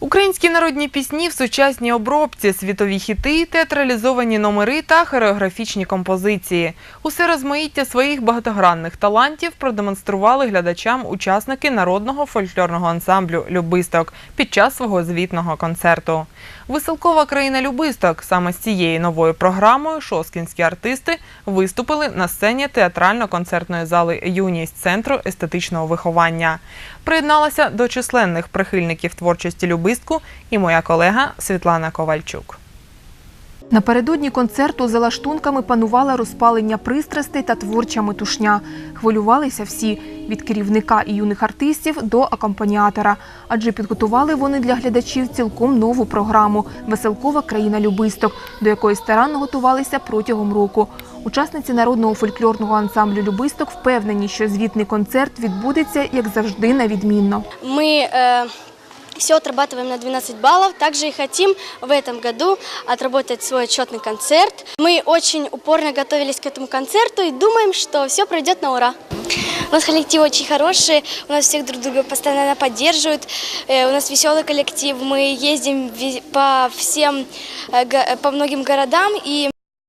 Українські народні пісні в сучасній обробці, світові хіти, театралізовані номери та хореографічні композиції. Усе розмаїття своїх багатогранних талантів продемонстрували глядачам учасники народного фольклорного ансамблю Любисток під час свого звітного концерту. Веселкова країна Любисток саме з цією новою програмою шоскінські артисти виступили на сцені театрально-концертної зали Юність центру естетичного виховання. Приєдналася до численних прихильників творчості Любистку і моя колега Світлана Ковальчук. Напередодні концерту за лаштунками панувала розпалення пристрастей та творча метушня. Хвилювалися всі від керівника і юних артистів до акомпаніатора, адже підготували вони для глядачів цілком нову програму Веселкова країна любисток, до якої старанно готувалися протягом року. Учасниці народного фольклорного ансамблю Любисток впевнені, що звітний концерт відбудеться як завжди на відмінно. Мы все отрабатываем на 12 баллов. Также и хотим в этом году отработать свой отчетный концерт. Мы очень упорно готовились к этому концерту и думаем, что все пройдет на ура. У нас коллектив очень хороший, у нас всех друг друга постоянно поддерживают, э, у нас веселый коллектив, мы ездим ве- по всем, э, го- по многим городам и